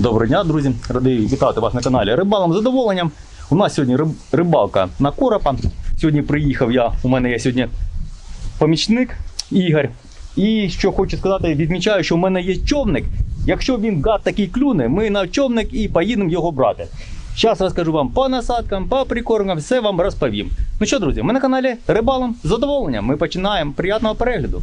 Доброго дня, друзі! Радий вітати вас на каналі Рибалом задоволенням. У нас сьогодні рибалка на коропа. Сьогодні приїхав я. У мене є сьогодні помічник Ігор. І що хочу сказати, відмічаю, що в мене є човник. Якщо він гад такий клюне, ми на човник і поїдемо його брати. Зараз розкажу вам по насадкам, по прикормкам, все вам розповім. Ну що, друзі, ми на каналі Рибалом задоволенням. Ми починаємо. Приятного перегляду.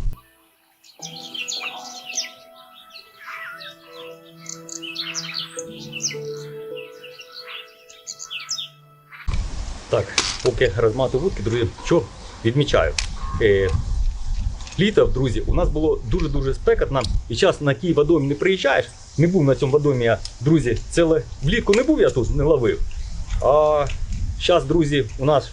Так, поки розматую вудки, друзі, що відмічаю. Е, літо, друзі, у нас було дуже-дуже спекотно. І зараз на тій водомі не приїжджаєш. Не був на цьому водомі я, друзі, ціле влітку не був я тут, не ловив. А зараз, друзі, у нас,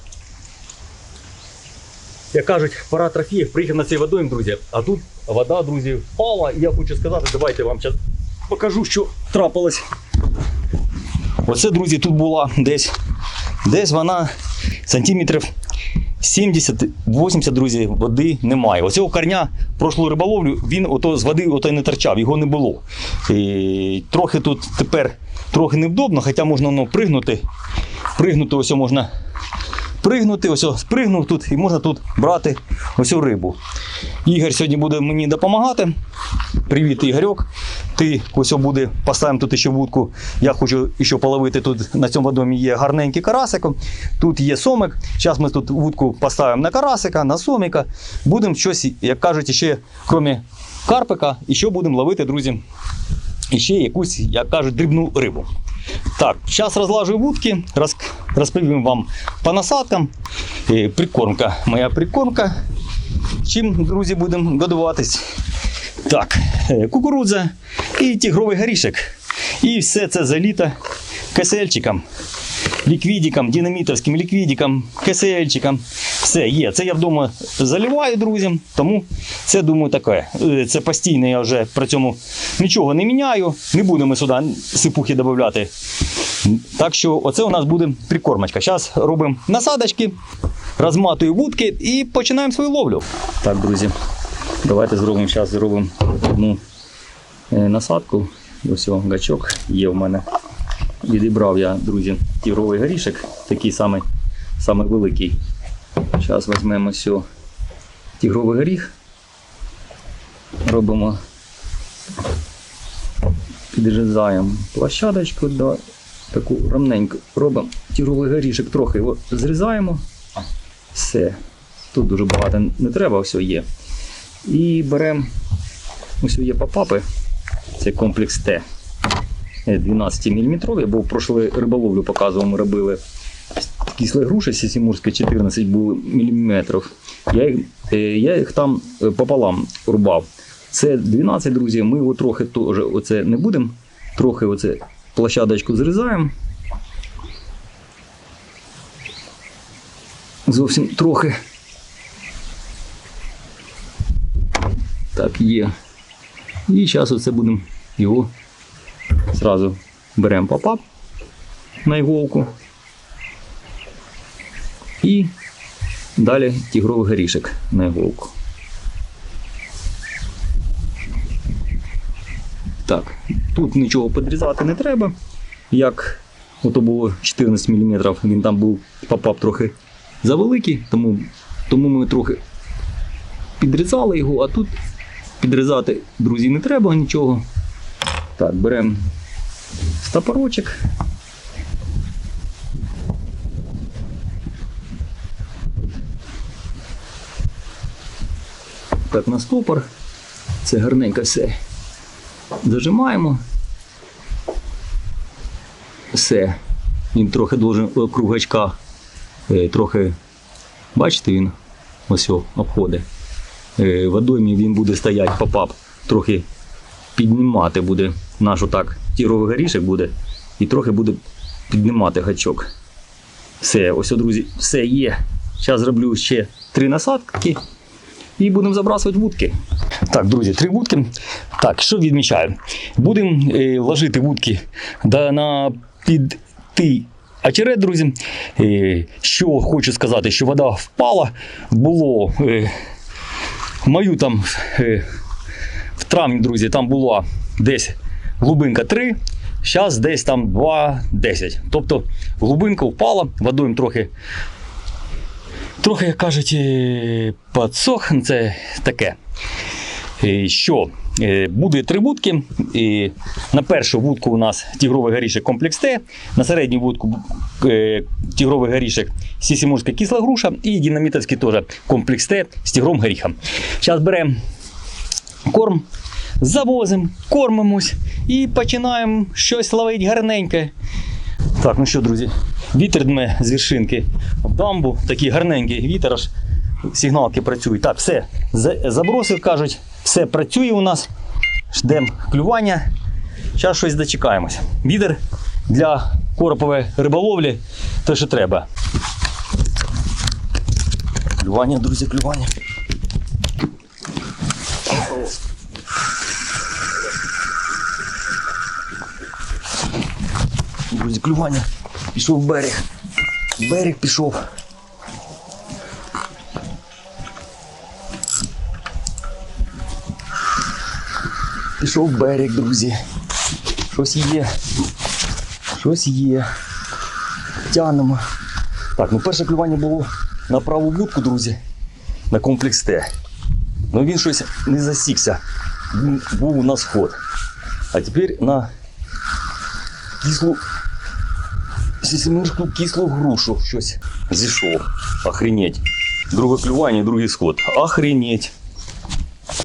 як кажуть, пора трофеїв, приїхав на цей водойм, друзі. А тут вода, друзі, впала. І я хочу сказати, давайте вам зараз покажу, що трапилось. Оце, друзі, тут була десь Десь вона сантиметрів 70-80, друзі, води немає. Оцього корня прошлу риболовлю він ото з води ото не торчав, його не було. І трохи тут тепер трохи невдобно, хоча можна ну, пригнути. Пригнути ось можна пригнути, ось спригнув тут і можна тут брати ось рибу. Ігор сьогодні буде мені допомагати. Привіт, Ігорьок. Ти ось буде, поставимо тут ще вудку. Я хочу ще половити тут на цьому водомі є гарненький карасик. Тут є сомик. Зараз ми тут вудку поставимо на карасика, на соміка. Будемо щось, як кажуть, ще крім карпика, і що будемо ловити, друзі. І ще якусь, як кажуть, дрібну рибу. Так, зараз розлажую вудки, розповім вам по насадкам. Прикормка, моя прикормка. Чим, друзі, будемо годуватись? Так, е, кукурудза і тігровий горішок. І все це заліто кисельчиком, ліквідиком, динамітовським ліквідиком, кисельчиком. Все є. Це я вдома заливаю, друзі. Тому це думаю таке. Е, Це постійно я вже при цьому нічого не міняю. Не будемо сюди сипухи додати. Так що оце у нас буде прикормочка. Зараз робимо насадочки, розматую вудки і починаємо свою ловлю. Так, друзі, давайте зробимо зараз зробимо одну е, насадку. Ось гачок є в мене. Відібрав я, друзі, тігровий горішок, такий самий, самий великий. Зараз візьмемо сьо тігровий горіх. Робимо, підрізаємо площадочку до таку ровненьку. Робимо тігровий горішок, трохи його зрізаємо. Все. Тут дуже багато не треба, все є. І беремо ось є попапи. Це комплекс Т. 12 мм, бо в прошлої риболовлю показував, ми робили кислі груші сісімурські 14 були міліметрів. Я їх, е, я їх там е, пополам рубав. Це 12, друзі. Ми його трохи теж оце не будемо. Трохи оце площадочку зрізаємо. Зовсім трохи. Так, є. І зараз оце будемо його зразу беремо попап на іголку. І далі тігровий горішок на іголку. Так, тут нічого підрізати не треба. Як ото було 14 мм, він там був попап трохи завеликий, тому, тому ми трохи підрізали його, а тут підрізати, друзі, не треба нічого. Так, беремо стопорочок. Так, на стопор. Це гарненько все. Зажимаємо. Все. Він трохи должен круг гачка. е, Трохи, бачите, він ось обходить. Е, В одоймі він буде стояти, попап, трохи піднімати буде наш отак тігровий горішок буде і трохи буде піднімати гачок. Все, ось, друзі, все є. Зараз зроблю ще три насадки і будемо забрасувати вудки. Так, друзі, три вудки. Так, що відмічаю? Будемо е, ложити вудки на під тий очерет, друзі. Е, що хочу сказати, що вода впала, було е, мою там е, в травні, друзі, там була десь глибинка 3. Зараз десь там 2,10. Тобто глибинка впала, водойм трохи, трохи, як кажуть, е. Це таке. Е, Що? Е, Буде три вудки. І на першу вудку у нас тігровий горішок комплекс Т, на середню вудку тігровий горішок сісімурська кисла груша і динамітовський теж комплекс Т з тігром горіхом. Зараз беремо корм, завозимо, кормимось і починаємо щось ловити гарненьке. Так, ну що, друзі, вітер дме з вершинки в дамбу, такий гарненький вітер, аж сигналки працюють. Так, все, забросив, кажуть, все працює у нас. Ждемо клювання. Зараз щось дочекаємось. Вітер для коропової риболовлі те, що треба. Клювання, друзі, клювання. Друзі, клювання. Пішов в берег. Берег пішов. Пішов в берег, друзі. Щось є. Щось є. Тянемо. Так, ну перше клювання було на праву вудку, друзі. На комплекс Т. Ну він щось не засікся. Він був у нас ход. А тепер на кислу сісімирську кислу грушу щось зійшов. Охренеть. Друге клювання, другий сход. Охренеть.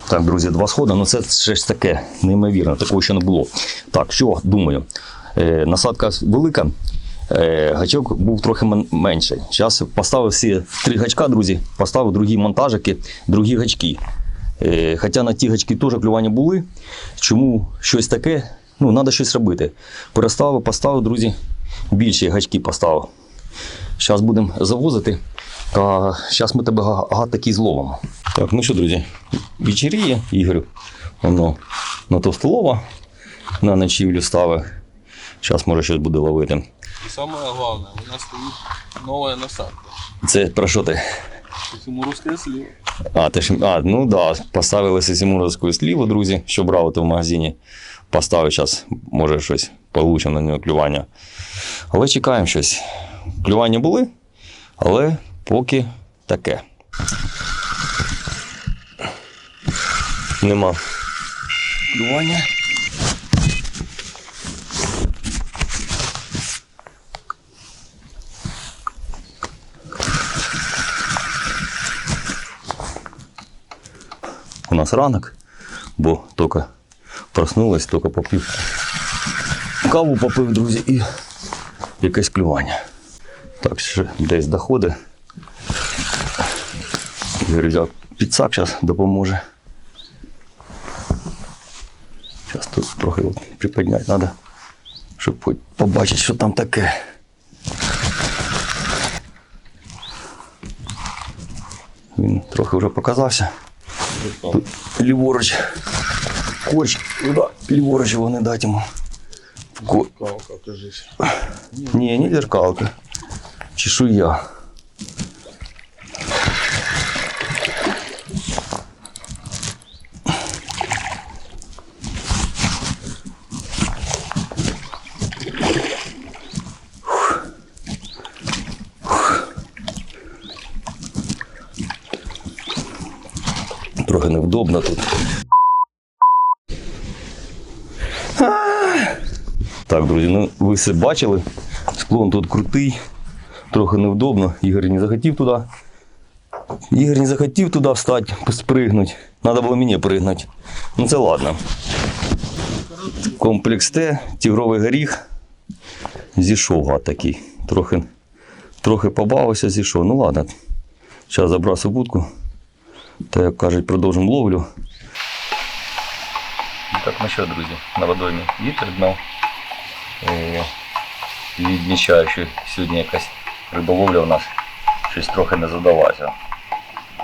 Так, друзі, два сходи, ну це ще таке неймовірно, такого ще не було. Так, що думаю? Е, насадка велика, е, гачок був трохи мен- менший. Зараз поставив всі три гачка, друзі, поставив другі монтажики, другі гачки. Е, хоча на ті гачки теж клювання були. Чому щось таке? Ну, треба щось робити. Переставив, поставив, друзі, більші гачки поставив. Зараз будемо завозити. Зараз ми тебе га- гад такий зловимо. Так, ну що, друзі, вечеріє, Ігор, воно на товстолова на ночівлю ставив. Зараз може щось буде ловити. И самое главное, у нас стоит новая насадка. Це про що ти? Тимуровская слива. А, ти ж, а, ну да, поставили сесімуровську сліву, друзі, що брали то в магазині. Поставив зараз, може щось получимо на нього клювання. Але чекаємо щось. Клювання були, але поки таке. Нема. Клювання. У нас ранок, бо тільки проснулась, тільки попив. Каву попив, друзі, і якесь клювання. Так, ще десь доходить. Ігор взяв підсак, зараз допоможе. Зараз тут трохи приподняти треба, щоб побачити, що там таке. Він трохи вже показався. Тут ліворуч. Корч, туди, ліворуч його не дати йому. Ко... Палка, кажись. Ні, не зеркалка. Чешуя. Трохи невдобно тут. Так, друзі, ну ви все бачили. Склон тут крутий, трохи невдобно. Ігор не захотів туди. Ігор не захотів туди встати, спригнути. Треба було мені пригнути. Ну це ладно. Комплекс Т, тігровий горіх. Зійшов гад такий. Трохи, трохи побавився, зійшов. Ну ладно. Зараз забрасив будку. Та як кажуть, продовжимо ловлю. Так, ну що, друзі, на водоймі вітер дно. Е, Відмічаю, що сьогодні якась риболовля у нас щось трохи не задалася.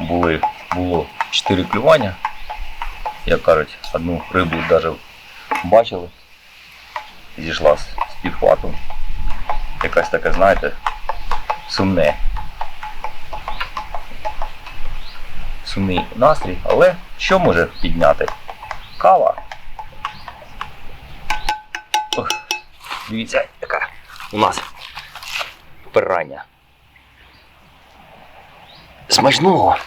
Були, було 4 клювання. Як кажуть, одну рибу навіть бачили. Зійшла з підхватом. Якась така, знаєте, сумне. Сумний настрій, але що може підняти? Кава. Дивіться, яка у нас пирання. Смачного.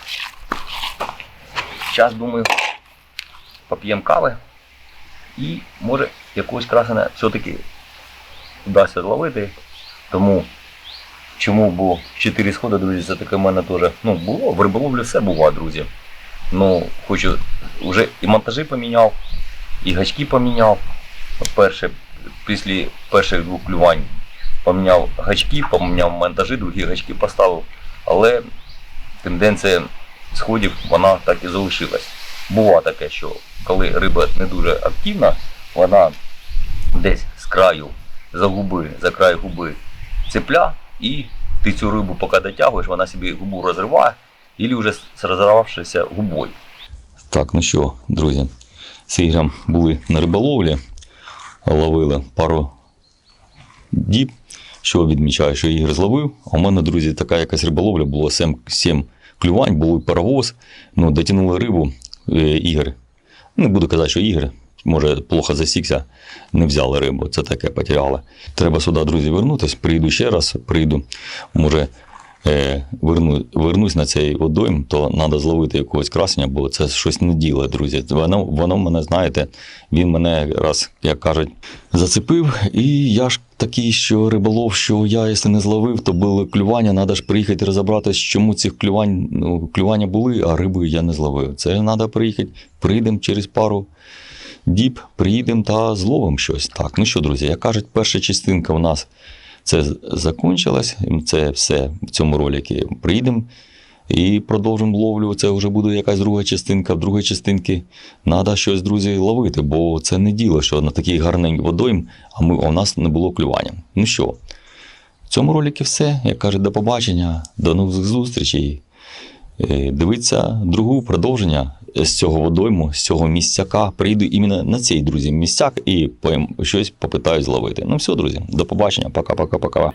Зараз, думаю, поп'ємо кави і може якогось красена все-таки вдасться зловити. Тому чому було 4 сходи, друзі, це таке в мене теж. Ну, було, в риболовлі все буває, друзі. Ну, хочу, вже і монтажі поміняв, і гачки поміняв. Перше, після перших двох клювань поміняв гачки, поміняв монтажі, другі гачки поставив. Але тенденція сходів вона так і залишилась. Буває таке, що коли риба не дуже активна, вона десь з краю за губи, за край губи цепля, і ти цю рибу, поки дотягуєш, вона собі губу розриває, і вже з розірвавшися губою. Так, ну що, друзі, з Ігорем були на риболовлі, ловили пару діб. Що відмічаю, що Ігор зловив. А у мене, друзі, така якась риболовля було 7, 7 клювань, і паровоз. Ну, дотягнули рибу е, Ігор. Не буду казати, що Ігор. Може, плохо засікся, не взяли рибу. Це таке потеряли. Треба сюди, друзі, вернутися. Прийду ще раз, прийду. Може, верну, вернусь на цей водойм, то треба зловити якогось красення, бо це щось не діло, друзі. Воно, воно мене, знаєте, він мене раз, як кажуть, зацепив. І я ж такий, що риболов, що я, якщо не зловив, то було клювання, треба ж приїхати розібратися, чому цих клювань, ну, клювання були, а риби я не зловив. Це треба приїхати, прийдемо через пару діб, приїдемо та зловимо щось. Так, ну що, друзі, як кажуть, перша частинка у нас це закончилась. Це все в цьому роликі. Приїдемо і продовжимо ловлю. Це вже буде якась друга частинка. В другій частинці треба щось, друзі, ловити, бо це не діло, що на такий гарненький водойм, а, ми, у нас не було клювання. Ну що, в цьому роликі все. Як кажуть, до побачення, до нових зустрічей. Е, Дивіться другу продовження з цього водойму, з цього місцяка. Прийду іменно на цей, друзі, місцяк і поїм- щось попитаюсь зловити. Ну все, друзі, до побачення, пока-пока-пока.